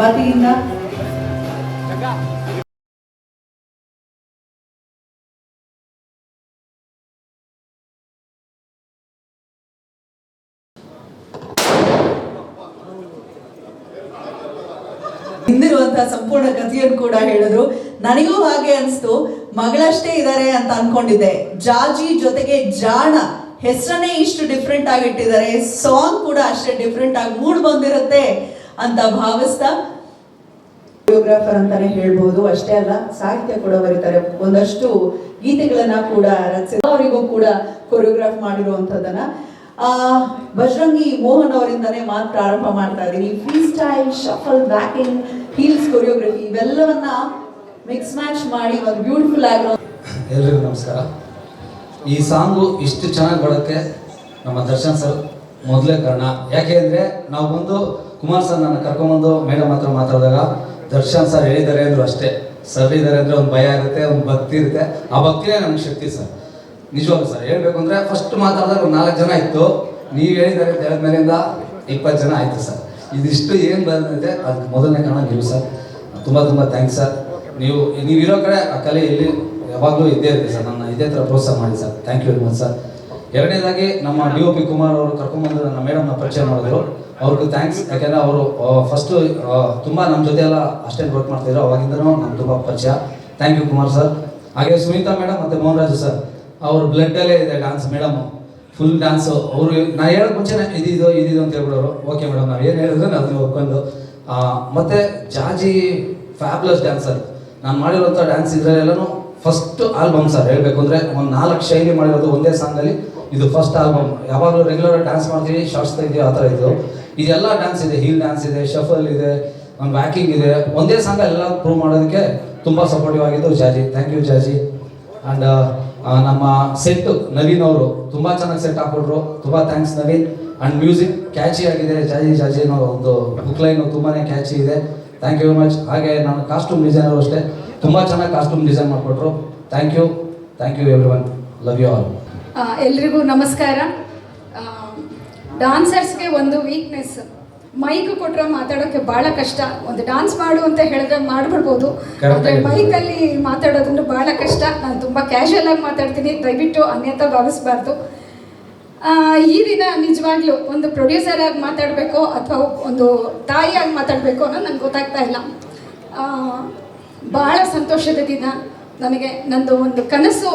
ವತಿಯಿಂದ ಹಿಂದಿರುವಂತಹ ಸಂಪೂರ್ಣ ಕಥೆಯನ್ನು ಕೂಡ ಹೇಳಿದ್ರು. ನನಗೂ ಹಾಗೆ ಅನಿಸ್ತು. ಮಗಳಷ್ಟೇ ಇದ್ದಾರೆ ಅಂತ ಅನ್ಕೊಂಡಿದ್ದೆ. ಜಾಜಿ ಜೊತೆಗೆ ಜಾಣ ಹೆಸರನ್ನೇ ಇಷ್ಟು ಡಿಫ್ರೆಂಟ್ ಆಗಿ ಇಟ್ಟಿದ್ದಾರೆ. ಸಾಂಗ್ ಕೂಡ ಅಷ್ಟೇ ಡಿಫ್ರೆಂಟ್ ಆಗಿ ಮೂಡ್ ಬಂದಿರುತ್ತೆ. ಅಂತ ಭಾವಿಸ್ತಾ ಕೊರಿಯೋಗ್ರಾಫರ್ ಅಂತಾನೆ ಹೇಳ್ಬೋದು. ಅಷ್ಟೇ ಅಲ್ಲ ಸಾಹಿತ್ಯ ಕೂಡ ಬರೀತಾರೆ. ಒಂದಷ್ಟು ಗೀತೆಗಳನ್ನ ಕೂಡ ರಚಿಸಿ ಅವರಿಗೂ ಕೂಡ ಕೊರಿಯೋಗ್ರಾಫ್ ಮಾಡಿರುವಂತದನ್ನ ಆ ಬಜರಂಗಿ ಮೋಹನ್ ಅವರಿಂದನೇ ಮಾತು ಪ್ರಾರಂಭ ಮಾಡ್ತಾ ಇದ್ದೀನಿ. Freestyle shuffle backing heels choreography ಇವೆಲ್ಲವನ್ನ ಮಿಕ್ಸ್ ಮ್ಯಾಚ್ ಮಾಡಿ ಒಂದು ಬ್ಯೂಟಿಫುಲ್ ಆಗಿರೋ ಎಲ್ರಿಗೂ ನಮಸ್ಕಾರ. ಈ ಸಾಂಗು ಇಷ್ಟು ಚೆನ್ನಾಗಿ ಬರೋಕ್ಕೆ ನಮ್ಮ ದರ್ಶನ್ ಸರ್ ಮೊದಲೇ ಕಾರಣ. ಯಾಕೆ ಅಂದರೆ ನಾವು ಬಂದು ಕುಮಾರ್ ಸರ್ ನನ್ನ ಕರ್ಕೊಂಬಂದು ಮೇಡಮ್ ಹತ್ರ ಮಾತಾಡಿದಾಗ, ದರ್ಶನ್ ಸರ್ ಹೇಳಿದ್ದಾರೆ ಅಂದ್ರು ಅಷ್ಟೇ. ಸರ್ ಇದ್ದಾರೆ ಅಂದರೆ ಒಂದು ಭಯ ಇರುತ್ತೆ ಒಂದು ಭಕ್ತಿ ಇರುತ್ತೆ. ಆ ಭಕ್ತಿನೇ ನಮ್ಗೆ ಶಕ್ತಿ ಸರ್. ನಿಜವಾಗ್ಲು ಸರ್. ಹೇಳ್ಬೇಕು ಅಂದರೆ ಫಸ್ಟ್ ಮಾತಾಡಿದಾಗ ಒಂದು ನಾಲ್ಕು ಜನ ಇತ್ತು. ನೀವು ಹೇಳಿದ್ದಾರೆ ಅಂತ ಹೇಳಿದ ಮೇಲಿಂದ ಇಪ್ಪತ್ತು ಜನ ಆಯಿತು ಸರ್. ಇದಿಷ್ಟು ಏನು ಬಂದಿದೆ, ಅದಕ್ಕೆ ಮೊದಲನೇ ಕಾರಣ ನೀವು ಸರ್. ತುಂಬ ತುಂಬ ಥ್ಯಾಂಕ್ಸ್ ಸರ್. ನೀವು ನೀವು ಇರೋ ಕಡೆ ಆ ಕಲೆ ಇಲ್ಲಿ ಯಾವಾಗಲೂ ಇದ್ದೇ ಇರುತ್ತೆ ಸರ್. ನನ್ನ ಇದೇ ಥರ ಪ್ರೋತ್ಸಾಹ ಮಾಡಿ sir. Thank you very much sir. ಎರಡನೇದಾಗಿ ನಮ್ಮ ಡಿ ಒ ಪಿ ಕುಮಾರ್ ಅವರು ಕರ್ಕೊಂಬಂದು ನನ್ನ ಮೇಡಮ್ನ ಪರಿಚಯ ಮಾಡಿದ್ರು. ಅವ್ರಿಗೂ ಥ್ಯಾಂಕ್ಸ್ ಯಾಕೆಂದರೆ ಅವರು ಫಸ್ಟು ತುಂಬ ನಮ್ಮ ಜೊತೆ ಎಲ್ಲ ಅಷ್ಟೇ ವರ್ಕ್ ಮಾಡ್ತಿದ್ರು. ಅವಾಗಿಂದನೂ ನಮ್ಗೆ ತುಂಬ ಪರಿಚಯ. ಥ್ಯಾಂಕ್ ಯು ಕುಮಾರ್ ಸರ್ ಹಾಗೆ ಸುನೀತಾ ಮೇಡಮ್ ಮತ್ತು ಮೋಹನ್ ಸರ್ ಅವ್ರ ಬ್ಲಡ್ಡಲ್ಲೇ ಇದೆ ಡ್ಯಾನ್ಸ್ ಮೇಡಮು ಫುಲ್ ಡ್ಯಾನ್ಸು ಅವರು ನಾನು ಹೇಳೋಕೆ ಮುಂಚೆ ಇದಿದು ಇದಿದು ಅಂತ ಹೇಳ್ಬಿಡೋರು. ಓಕೆ ಮೇಡಮ್ ನಾವು ಏನು ಹೇಳಿದ್ರೆ ಅದನ್ನ ಒಪ್ಕೊಂಡು. ಮತ್ತೆ ಜಾಜಿ ಫ್ಯಾಬ್ಲಸ್ ಡ್ಯಾನ್ಸರ್ ನಾನು ಮಾಡಿರೋಂಥ ಡ್ಯಾನ್ಸ್ ಇದರಲ್ಲೆಲ್ಲನೂ ಫಸ್ಟ್ ಆಲ್ಬಮ್ ಸರ್ ಹೇಳಬೇಕು ಅಂದರೆ ಒಂದು ನಾಲ್ಕು ಶೈಲಿ ಮಾಡಿರೋದು ಒಂದೇ ಸಾಂಗಲ್ಲಿ ಇದು ಫಸ್ಟ್ ಆಲ್ಬಮ್ ಯಾವಾಗಲೂ ರೆಗ್ಯುಲರ್ ಡ್ಯಾನ್ಸ್ ಮಾಡ್ತೀವಿ ಶಾರ್ಟ್ಸ್ ತೆಗಿತೀವಿ ಆ ಥರ ಇದು. ಇದೆಲ್ಲ ಡ್ಯಾನ್ಸ್ ಇದೆ ಹೀಲ್ ಡ್ಯಾನ್ಸ್ ಇದೆ ಶಫಲ್ ಇದೆ ವ್ಯಾಕಿಂಗ್ ಇದೆ. ಒಂದೇ ಸಾಂಗ್ ಎಲ್ಲ ಪ್ರೂವ್ ಮಾಡೋದಕ್ಕೆ ತುಂಬ ಸಪೋರ್ಟಿವ್ ಆಗಿದ್ದು Jaji. Thank you Jaji. And ನಮ್ಮ ಸೆಟ್ ನವೀನ್ ಅವರು ತುಂಬ ಚೆನ್ನಾಗಿ ಸೆಟ್ ಹಾಕೊಟ್ರು. ತುಂಬ thanks Naveen. And music catchy ಆಗಿದೆ ಜಾಜಿ ಜಾಜಿ ಅನ್ನೋ ಒಂದು ಬುಕ್ ಲೈನು ತುಂಬಾ ಕ್ಯಾಚಿ ಇದೆ. ಥ್ಯಾಂಕ್ ಯು ವೆರಿ ಮಚ್ ಹಾಗೆ ನಾನು ಕಾಸ್ಟ್ಯೂಮ್ ಡಿಸೈನರು ಅಷ್ಟೇ. ತುಂಬ ಚೆನ್ನಾಗಿ ಕಾಸ್ಟ್ಯೂಮ್ ಡಿಸೈನ್ ಮಾಡಿಕೊಟ್ರು. Thank you thank you every one love you all ಎಲ್ರಿಗೂ ನಮಸ್ಕಾರ. ಡಾನ್ಸರ್ಸ್ಗೆ ಒಂದು ವೀಕ್ನೆಸ್ ಮೈಕ್ ಕೊಟ್ರೆ ಮಾತಾಡೋಕ್ಕೆ ಬಹಳ ಕಷ್ಟ. ಒಂದು ಡಾನ್ಸ್ ಮಾಡು ಅಂತ ಹೇಳಿದ್ರೆ ಮಾಡ್ಬಿಡ್ಬೋದು. ಆದರೆ. ಮೈಕಲ್ಲಿ ಮಾತಾಡೋದಂದ್ರೆ ಬಹಳ ಕಷ್ಟ. ನಾನು ತುಂಬ ಕ್ಯಾಶುಯಲ್ ಆಗಿ ಮಾತಾಡ್ತೀನಿ. ದಯವಿಟ್ಟು ಅನ್ಯತಾ ಭಾವಿಸ್ಬಾರ್ದು. ಈ ದಿನ ನಿಜವಾಗ್ಲೂ ಒಂದು ಪ್ರೊಡ್ಯೂಸರ್ ಆಗಿ ಮಾತಾಡಬೇಕು ಅಥವಾ ಒಂದು ತಾಯಿಯಾಗಿ ಮಾತಾಡಬೇಕು ಅನ್ನೋದು ನಂಗೆ ಗೊತ್ತಾಗ್ತಾ ಇಲ್ಲ. ಬಹಳ ಸಂತೋಷದ ದಿನ. ನನಗೆ ನಂದು ಒಂದು ಕನಸು,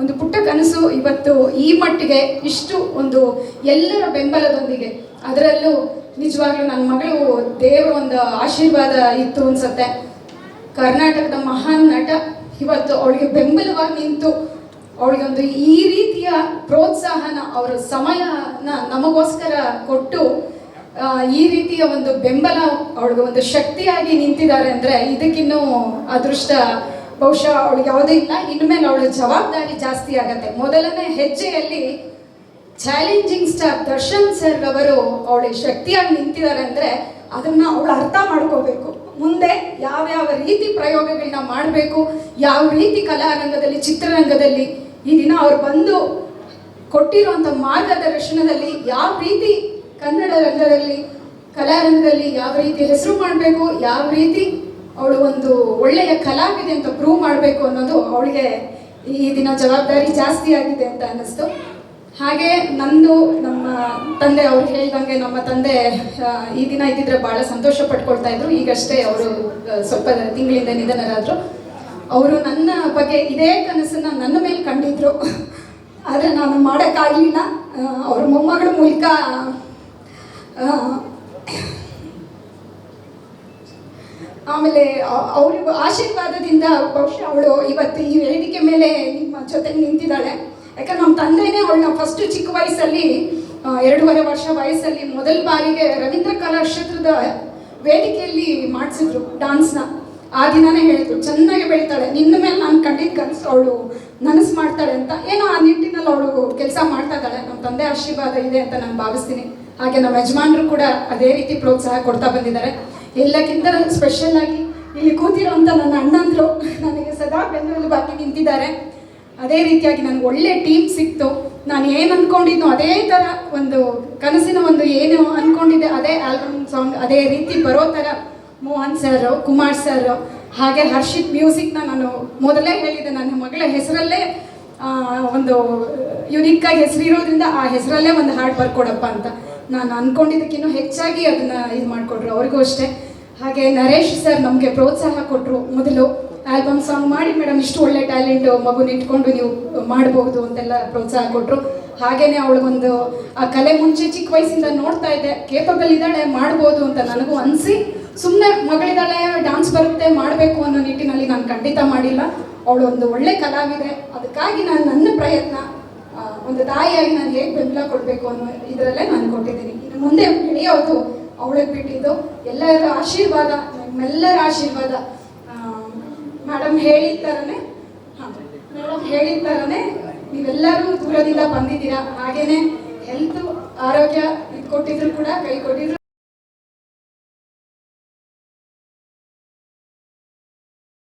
ಒಂದು ಪುಟ್ಟ ಕನಸು ಇವತ್ತು ಈ ಮಟ್ಟಿಗೆ ಇಷ್ಟು ಒಂದು ಎಲ್ಲರ ಬೆಂಬಲದೊಂದಿಗೆ. ಅದರಲ್ಲೂ ನಿಜವಾಗ್ಲೂ ನನ್ನ ಮಗಳು ದೇವರ ಒಂದು ಆಶೀರ್ವಾದ ಇತ್ತು ಅನ್ಸತ್ತೆ. ಕರ್ನಾಟಕದ ಮಹಾನ್ ನಟ. ಇವತ್ತು ಅವಳಿಗೆ ಬೆಂಬಲವಾಗಿ ನಿಂತು ಅವಳಿಗೊಂದು ಈ ರೀತಿಯ ಪ್ರೋತ್ಸಾಹನ, ಅವರ ಸಮಯನ ನಮಗೋಸ್ಕರ ಕೊಟ್ಟು ಈ ರೀತಿಯ ಒಂದು ಬೆಂಬಲ ಅವಳಿಗೆ ಒಂದು ಶಕ್ತಿಯಾಗಿ ನಿಂತಿದ್ದಾರೆ ಅಂದರೆ ಇದಕ್ಕಿನ್ನೂ ಅದೃಷ್ಟ ಬಹುಶಃ ಅವಳಿಗೆ ಯಾವುದೇ ಇಲ್ಲ. ಇನ್ಮೇಲೆ ಅವಳ ಜವಾಬ್ದಾರಿ ಜಾಸ್ತಿ ಆಗತ್ತೆ. ಮೊದಲನೇ ಹೆಜ್ಜೆಯಲ್ಲಿ ಚಾಲೆಂಜಿಂಗ್ ಸ್ಟಾರ್ ದರ್ಶನ್ ಸರ್ ಅವರು ಅವಳಿಗೆ ಶಕ್ತಿಯಾಗಿ ನಿಂತಿದ್ದಾರೆ ಅಂದರೆ ಅದನ್ನ ಅವಳು ಅರ್ಥ ಮಾಡ್ಕೋಬೇಕು. ಮುಂದೆ ಯಾವ್ಯಾವ ರೀತಿ ಪ್ರಯೋಗಗಳನ್ನ ಮಾಡಬೇಕು, ಯಾವ ರೀತಿ ಕಲಾರಂಗದಲ್ಲಿ, ಚಿತ್ರರಂಗದಲ್ಲಿ ಈ ದಿನ ಅವ್ರು ಬಂದು ಕೊಟ್ಟಿರುವಂಥ ಮಾರ್ಗದರ್ಶನದಲ್ಲಿ ಯಾವ ರೀತಿ ಕನ್ನಡ ರಂಗದಲ್ಲಿ ಕಲಾರಂಗದಲ್ಲಿ ಯಾವ ರೀತಿ ಹೆಸರು ಮಾಡಬೇಕು, ಯಾವ ರೀತಿ ಅವಳು ಒಂದು ಒಳ್ಳೆಯ ಕಲಾವಿದೆ ಅಂತ ಪ್ರೂವ್ ಮಾಡಬೇಕು ಅನ್ನೋದು ಅವಳಿಗೆ ಈ ದಿನ ಜವಾಬ್ದಾರಿ ಜಾಸ್ತಿ ಆಗಿದೆ ಅಂತ ಅನ್ನಿಸ್ತು. ಹಾಗೆ ನಂದು ನಮ್ಮ ತಂದೆ ಅವ್ರು ಹೇಳ್ದಂಗೆ ನಮ್ಮ ತಂದೆ ಈ ದಿನ ಇದ್ದಿದ್ರೆ ಬಹಳ ಸಂತೋಷ ಪಟ್ಕೊಳ್ತಾ ಇದ್ರು. ಈಗಷ್ಟೇ ಅವರು ಸ್ವಲ್ಪ ತಿಂಗಳಿಂದ ನಿಧನರಾದರು. ಅವರು ನನ್ನ ಬಗ್ಗೆ ಇದೇ ಕನಸನ್ನ ನನ್ನ ಮೇಲೆ ಕಂಡಿದ್ರು. ಆದರೆ ನಾನು ಮಾಡೋಕ್ಕಾಗಲಿಲ್ಲ. ಅವ್ರ ಮೊಮ್ಮಗಳ ಮೂಲಕ ಆಮೇಲೆ ಅವರಿಗೂ ಆಶೀರ್ವಾದದಿಂದ ಬಹುಶಃ ಅವಳು ಇವತ್ತು ಈ ವೇದಿಕೆ ಮೇಲೆ ನಿಮ್ಮ ಜೊತೆಗೆ ನಿಂತಿದ್ದಾಳೆ. ಯಾಕಂದ್ರೆ ನಮ್ಮ ತಂದೆನೇ ಅವಳನ್ನ ಫಸ್ಟ್ ಚಿಕ್ಕ ವಯಸ್ಸಲ್ಲಿ ಎರಡೂವರೆ ವರ್ಷ ವಯಸ್ಸಲ್ಲಿ ಮೊದಲ ಬಾರಿಗೆ ರವೀಂದ್ರ ಕಲಾಕ್ಷೇತ್ರದ ವೇದಿಕೆಯಲ್ಲಿ ಮಾಡಿಸಿದ್ರು ಡಾನ್ಸ್ನ ಆ ದಿನನೇ ಹೇಳಿದ್ರು, ಚೆನ್ನಾಗಿ ಬೆಳಿತಾಳೆ. ನಿನ್ನ ಮೇಲೆ ನಾನು ಕಂಡಿದ್ದ ಕನಸು ಅವಳು ನನಸು ಮಾಡ್ತಾಳೆ ಅಂತ. ಏನೋ ಆ ನಿಟ್ಟಿನಲ್ಲಿ ಅವಳು ಕೆಲಸ ಮಾಡ್ತಾ ಇದ್ದಾಳೆ. ನಮ್ಮ ತಂದೆ ಆಶೀರ್ವಾದ ಇದೆ ಅಂತ ನಾನು ಭಾವಿಸ್ತೀನಿ. ಹಾಗೆ ನಮ್ಮ ಯಜಮಾನರು ಕೂಡ ಅದೇ ರೀತಿ ಪ್ರೋತ್ಸಾಹ ಕೊಡ್ತಾ ಬಂದಿದ್ದಾರೆ. ಎಲ್ಲಕ್ಕಿಂತ ಸ್ಪೆಷಲ್ ಆಗಿ ಇಲ್ಲಿ ಕೂತಿರೋಂಥ ನನ್ನ ಅಣ್ಣಂದ್ರು ನನಗೆ ಸದಾ ಬೆನ್ನೆಲುಬಾಗಿ ನಿಂತಿದ್ದಾರೆ. ಅದೇ ರೀತಿಯಾಗಿ ನನಗೆ ಒಳ್ಳೆ ಟೀಮ್ ಸಿಕ್ತು. ನಾನು ಏನು ಅಂದ್ಕೊಂಡಿದ್ನೋ ಅದೇ ಥರ ಒಂದು ಕನಸಿನ ಒಂದು ಏನು ಅಂದ್ಕೊಂಡಿದ್ದೆ ಅದೇ ಆಲ್ಬಮ್ ಸಾಂಗ್ ಅದೇ ರೀತಿ ಬರೋ ಥರ ಮೋಹನ್ ಸರ್ ಕುಮಾರ್ ಸರ್ ಹಾಗೆ ಹರ್ಷಿತ್ ಮ್ಯೂಸಿಕ್ನ ನಾನು ಮೊದಲೇ ಹೇಳಿದ್ದೆ ನನ್ನ ಮಗಳ ಹೆಸರಲ್ಲೇ ಒಂದು ಒಂದು ಯುನಿಕ್ಕಾಗಿ ಹೆಸರಿರೋದ್ರಿಂದ ಆ ಹೆಸರಲ್ಲೇ ಒಂದು ಹಾಡು ಬರ್ಕೊಡಪ್ಪ ಅಂತ. ನಾನು ಅನ್ಕೊಂಡಿದ್ದಕ್ಕಿನ್ನೂ ಹೆಚ್ಚಾಗಿ ಅದನ್ನ ಇದು ಮಾಡಿಕೊಟ್ರು, ಅವ್ರಿಗೂ ಅಷ್ಟೇ. ಹಾಗೆ ನರೇಶ್ ಸರ್ ನಮಗೆ ಪ್ರೋತ್ಸಾಹ ಕೊಟ್ಟರು ಮೊದಲು. ಆಲ್ಬಮ್ ಸಾಂಗ್ ಮಾಡಿ ಮೇಡಮ್, ಇಷ್ಟು ಒಳ್ಳೆ ಟ್ಯಾಲೆಂಟ್, ಮಗುನ ಇಟ್ಕೊಂಡು ನೀವು ಮಾಡಬಹುದು ಅಂತೆಲ್ಲ ಪ್ರೋತ್ಸಾಹ ಕೊಟ್ಟರು ಹಾಗೇನೆ ಅವಳಿಗೊಂದು ಆ ಕಲೆ ಮುಂಚೆ ಚಿಕ್ಕ ವಯಸ್ಸಿಂದ ನೋಡ್ತಾ ಇದ್ದೆ. ಕೇಪಬಲ್ ಇದ್ದಾಳೆ, ಮಾಡ್ಬೋದು ಅಂತ ನನಗೂ ಅನಿಸಿ ಸುಮ್ಮನೆ ಮಗಳಿದ್ದಾಳೆ ಡಾನ್ಸ್ ಬರುತ್ತೆ, ಮಾಡಬೇಕು ಅನ್ನೋ ನಿಟ್ಟಿನಲ್ಲಿ ನಾನು ಖಂಡಿತ ಮಾಡಿಲ್ಲ. ಅವಳು ಒಂದು ಒಳ್ಳೆ ಕಲಾವಿದೆ. ಅದಕ್ಕಾಗಿ ನಾನು ನನ್ನ ಪ್ರಯತ್ನ ಒಂದು ತಾಯಿಯಾಗಿ ನಾನು ಹೇಗೆ ಬೆಂಬಲ ಕೊಡಬೇಕು ಅನ್ನೋ ಇದರಲ್ಲೇ ನಾನು ಕೊಟ್ಟಿದ್ದೀನಿ. ಇನ್ನು ಮುಂದೆ ಬೆಳೆಯೋದು ಅವಳಿಗೆ ಬಿಟ್ಟಿದ್ದು. ಎಲ್ಲರ ಆಶೀರ್ವಾದ, ನಿಮ್ಮೆಲ್ಲರ ಆಶೀರ್ವಾದ ಮೇಡಮ್ ಹೇಳಿದ ಥರನೇ ಮೇಡಮ್ ಹೇಳಿದ ಥರನೇ ನೀವೆಲ್ಲರೂ ದೂರದಿಂದ ಬಂದಿದ್ದೀರಾ. ಹಾಗೇನೆ ಹೆಲ್ತ್ ಆರೋಗ್ಯ ಇದು ಕೊಟ್ಟಿದ್ರು ಕೂಡ, ಕೈ ಕೊಟ್ಟಿದ್ರು